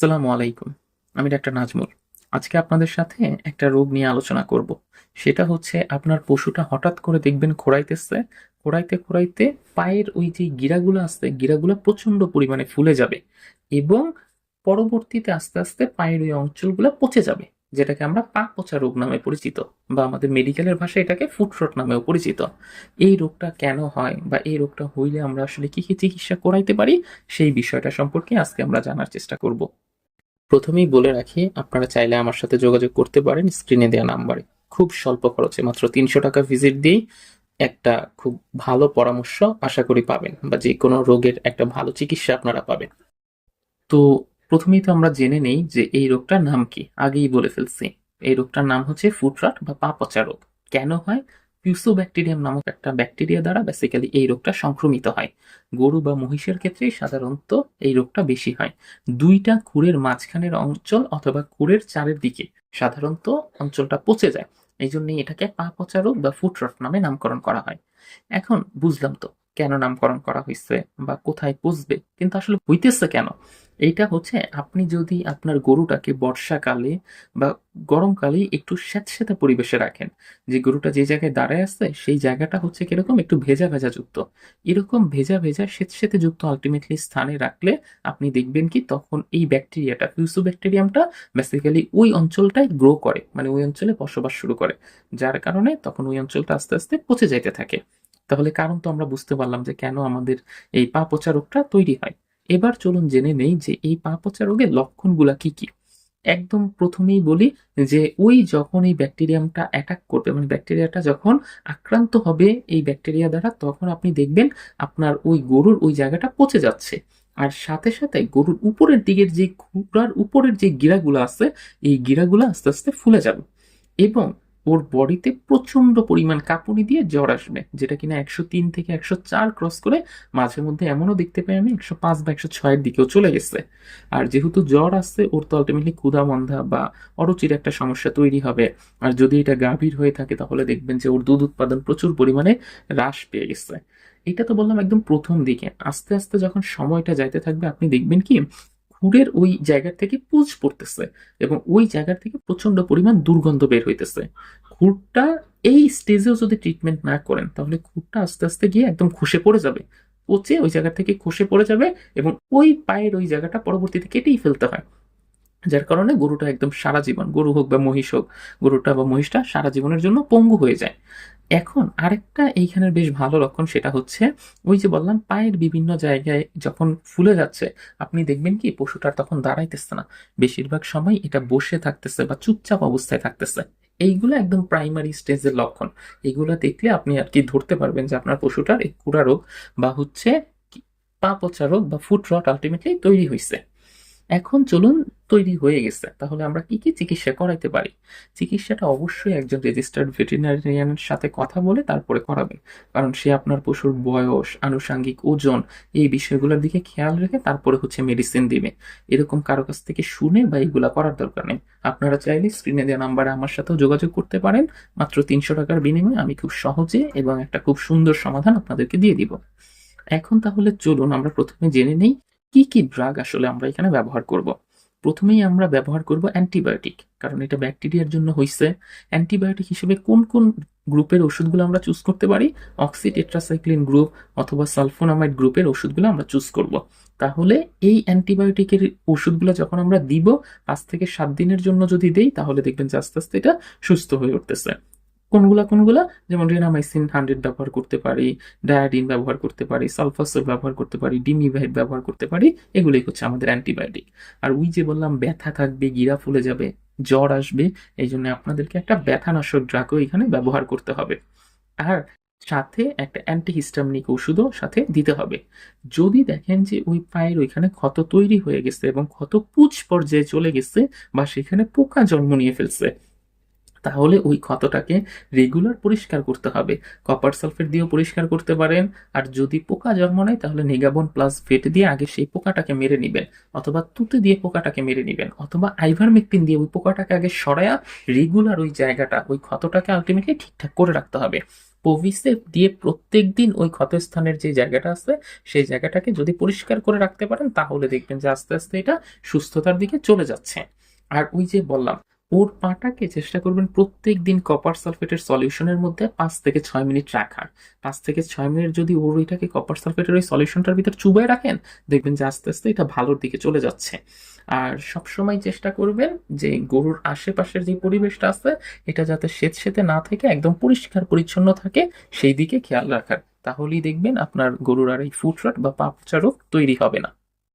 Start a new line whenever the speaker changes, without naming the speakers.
আসসালামু আলাইকুম, আমি ডাক্তার নাজমুল। আজকে আপনাদের সাথে একটা রোগ নিয়ে আলোচনা করব। সেটা হচ্ছে আপনার পশুটা হঠাৎ করে দেখবেন খোড়াইতেছে, খোড়াইতে খোড়াইতে পায়ের ওই যে গিরাগুলো আছে, গিরাগুলো প্রচণ্ড পরিমাণে ফুলে যাবে এবং পরবর্তীতে আস্তে আস্তে পায়ের ওই অঞ্চলগুলো পচে যাবে, যেটাকে আমরা পা পচা রোগ নামে পরিচিত বা আমাদের মেডিকেলের ভাষায় এটাকে ফুটরট নামেও পরিচিত। এই রোগটা কেন হয় বা এই রোগটা হইলে আমরা আসলে কি কি চিকিৎসা করাইতে পারি, সেই বিষয়টা সম্পর্কে আজকে আমরা জানার চেষ্টা করব। প্রথমেই বলে রাখি, আপনারা চাইলে আমার সাথে যোগাযোগ করতে পারেন স্ক্রিনে দেওয়া নাম্বারে। খুব স্বল্প খরচে মাত্র তিনশো টাকা ভিজিট দিয়েই একটা খুব ভালো পরামর্শ আশা করি পাবেন বা যে কোনো রোগের একটা ভালো চিকিৎসা আপনারা পাবেন। তো প্রথমেই তো আমরা জেনে নেই যে এই রোগটার নাম কি, আগেই বলে ফেলছি। এই রোগটার নাম হচ্ছে ফুটরাট বা পা পচা রোগ। কেন হয়? পিউসোব্যাকটেরিয়াম নামক একটা ব্যাকটেরিয়া দ্বারা বেসিক্যালি এই রোগটা সংক্রমিত হয়। গরু বা মহিষের ক্ষেত্রে সাধারণত এই রোগটা বেশি হয়। দুইটা কুরের মাঝখানের অঞ্চল অথবা কুরের চারের দিকে সাধারণত অঞ্চলটা পচে যায়। এই জন্যই এটাকে পা পচা রোগ বা ফুট ফুটরট নামে নামকরণ করা হয়। এখন বুঝলাম তো কেন নামকরণ করা হয়েছে বা কোথায় পচবে কিন্তু আসলে হইতেছে কেন? এইটা হচ্ছে আপনি যদি আপনার গরুটাকে বর্ষাকালে বা গরমকালে একটু স্যাঁতস্যাঁতে পরিবেশে রাখেন, যে গরুটা যে জায়গায় দাঁড়ায় আছে সেই জায়গাটা হচ্ছে কীরকম একটু ভেজা ভেজা যুক্ত। এরকম ভেজা ভেজা স্যাঁতস্যাঁতে যুক্ত আলটিমেটলি স্থানে রাখলে আপনি দেখবেন কি তখন এই ব্যাকটেরিয়াটা ফিউসো ব্যাকটেরিয়ামটা বেসিক্যালি ওই অঞ্চলটাই গ্রো করে মানে ওই অঞ্চলে বসবাস শুরু করে, যার কারণে তখন ওই অঞ্চলটা আস্তে আস্তে পচে যাইতে থাকে। তাহলে কারণ তো আমরা বুঝতে পারলাম যে কেন আমাদের এই পা পচা রোগটা তৈরি হয়। এবার চলুন জেনে নেই যে এই পা পচা রোগের লক্ষণগুলা কি কি। একদম প্রথমেই বলি যে ওই যখন এই ব্যাকটেরিয়ামটা অ্যাটাক করবে মানে ব্যাকটেরিয়াটা যখন আক্রান্ত হবে এই ব্যাকটেরিয়া দ্বারা, তখন আপনি দেখবেন আপনার ওই গরুর ওই জায়গাটা পচে যাচ্ছে। আর সাথে সাথে গরুর উপরের দিকের যে খুবরার উপরের যে গিরাগুলো আছে, এই গিরাগুলো আস্তে আস্তে ফুলে যাবে। এবং ওর বডিতে প্রচণ্ড পরিমাণ কাঁপুনি দিয়ে জ্বর আসবে, যেটা কিনা একশো তিন থেকে একশো চার ক্রস করে মাঝে মধ্যে এমনও দেখতে পাই আমি একশো পাঁচ বা একশো ছয়ের দিকেও চলে গেছে। আর যেহেতু জ্বর আসছে, ওর তো আলটিমেটলি ক্ষুধা মন্ধা বা অরুচির একটা সমস্যা তৈরি হবে। আর যদি এটা গাভীর হয়ে থাকে, তাহলে দেখবেন যে ওর দুধ উৎপাদন প্রচুর পরিমাণে হ্রাস পেয়ে গেছে। এটা তো বললাম একদম প্রথম দিকে। আস্তে আস্তে যখন সময়টা যাইতে থাকবে, আপনি দেখবেন কি, খুরের ওই জায়গা থেকে পুজ পড়তেছে এবং ওই জায়গা থেকে প্রচণ্ড পরিমাণ দুর্গন্ধ বের হইতেছে। খুরটা এই স্টেজেও যদি ট্রিটমেন্ট না করেন, তাহলে খুরটা আস্তে আস্তে গিয়ে একদম খসে পড়ে যাবে। পচে ওই জায়গা থেকে খসে পড়ে যাবে এবং ওই পায়ের ওই জায়গাটা পরবর্তীতে কেটেই ফেলতে হয়। যার কারণে গরুটা একদম সারা জীবন, গরু হোক বা মহিষ হোক, গরুটা বা মহিষটা সারা জীবনের জন্য পঙ্গু হয়ে যায়। এখন আরেকটা এইখানের বেশ ভালো লক্ষণ সেটা হচ্ছে, ওই যে বললাম পায়ের বিভিন্ন জায়গায় যখন ফুলে যাচ্ছে, আপনি দেখবেন কি পশুটার তখন দাঁড়াইতেছে না। বেশিরভাগ সময় এটা বসে থাকতেছে বা চুপচাপ অবস্থায় থাকতেছে। এইগুলো একদম প্রাইমারি স্টেজের লক্ষণ। এগুলো দেখলে আপনি আর কি ধরতে পারবেন যে আপনার পশুটার এই কুড়া রোগ বা হচ্ছে পা পচা রোগ বা ফুট রট আলটিমেটলি তৈরি হয়েছে এখন চলুন তৈরি হয়ে গেছে। তাহলে আমরা কি কি চিকিৎসা করাইতে পারি? চিকিৎসাটা অবশ্যই একজন রেজিস্টার্ড ভেটেরিনারিয়ানের সাথে কথা বলে তারপরে করাবেন। কারণ সে আপনার পশুর বয়স, আনুষাঙ্গিক ওজন এই বিষয়গুলোর দিকে খেয়াল রেখে তারপরে হচ্ছে মেডিসিন দিবে। এরকম কারও কাছ থেকে শুনে বা এইগুলা করার দরকার নেই। আপনারা চাইলে স্ক্রিনে দেওয়া নাম্বারে আমার সাথেও যোগাযোগ করতে পারেন। মাত্র তিনশো টাকার বিনিময়ে আমি খুব সহজে এবং একটা খুব সুন্দর সমাধান আপনাদেরকে দিয়ে দিব। এখন তাহলে চলুন আমরা প্রথমে জেনে নেই কি কি ড্রাগ আসলে আমরা এখানে ব্যবহার করব? প্রথমেই আমরা ব্যবহার করব অ্যান্টিবায়োটিক কারণ এটা ব্যাকটেরিয়ার জন্য হয়েছে অ্যান্টিবায়োটিক হিসেবে কোন কোন গ্রুপের ওষুধগুলো আমরা চুজ করতে পারি? অক্সি টেট্রাসাইক্লিন গ্রুপ অথবা সালফোনামাইড গ্রুপের ওষুধগুলো আমরা চুজ করব। তাহলে এই অ্যান্টিবায়োটিকের ওষুধগুলো যখন আমরা দিব, পাঁচ থেকে সাত দিনের জন্য যদি দেই, তাহলে দেখবেন যে আস্তে আস্তে এটা সুস্থ হয়ে উঠতেছে। কোনগুলা কোনগুলা? যেমন রেনামাইসিন হান্ড্রেড ব্যবহার করতে পারি ডায়াডিন ব্যবহার করতে পারি সালফাসল ব্যবহার করতে পারি ডিমিভাইড ব্যবহার করতে পারি, এগুলোই হচ্ছে আমাদের অ্যান্টিবায়োটিক আর ওই যে বললাম, ব্যথা থাকবে, গিরা ফুলে যাবে, জ্বর আসবে এই জন্য আপনাদেরকে একটা ব্যথানাশক ড্রাগও এখানে ব্যবহার করতে হবে। আর সাথে একটা অ্যান্টিহিস্টামিনিক ওষুধও সাথে দিতে হবে। যদি দেখেন যে ওই পায়ের ওইখানে ক্ষত তৈরি হয়ে গেছে এবং ক্ষত পুচ পর্যায়ে চলে গেছে বা সেখানে পোকা জন্ম নিয়ে ফেলছে তাহলে ওই ক্ষতটাকে রেগুলার পরিষ্কার করতে হবে। কপার সালফেট দিয়েও পরিষ্কার করতে পারেন। আর যদি পোকা জন্ম নেয়, তাহলে নেগাবন প্লাস ভেট দিয়ে আগে সেই পোকাটাকে মেরে নেবেন। অথবা তুতে দিয়ে পোকাটাকে মেরে নেবেন। অথবা আইভারমেকটিন দিয়ে ওই পোকাটাকে আগে সরায়া রেগুলার ওই জায়গাটা, ওই ক্ষতটাকে আলটিমেটলি ঠিকঠাক করে রাখতে হবে। পভিসেপ দিয়ে প্রত্যেক দিন ওই ক্ষতস্থানের যে জায়গাটা আছে, সেই জায়গাটাকে যদি পরিষ্কার করে রাখতে পারেন, তাহলে দেখবেন যে আস্তে আস্তে এটা সুস্থতার দিকে চলে যাচ্ছে। আর ওই যে বললাম ওর পাটাকে চেষ্টা করবেন প্রত্যেক দিন কপার সালফেটের সলিউশনের মধ্যে পাঁচ থেকে ছয় মিনিট রাখার। পাঁচ থেকে ছয় মিনিট যদি ওর ওইটাকে কপার সালফেটের ওই সলিউশনটার ভিতর চুবাই রাখেন, দেখবেন যে আস্তে আস্তে এটা ভালোর দিকে চলে যাচ্ছে। আর সবসময় চেষ্টা করবেন যে গরুর আশেপাশের যে পরিবেশটা আছে, এটা যাতে স্বেতে না থেকে একদম পরিষ্কার পরিচ্ছন্ন থাকে, সেই দিকে খেয়াল রাখার। তাহলেই দেখবেন আপনার গরুর আর এই ফুট রট বা পাপচা রোগ তৈরি হবে না।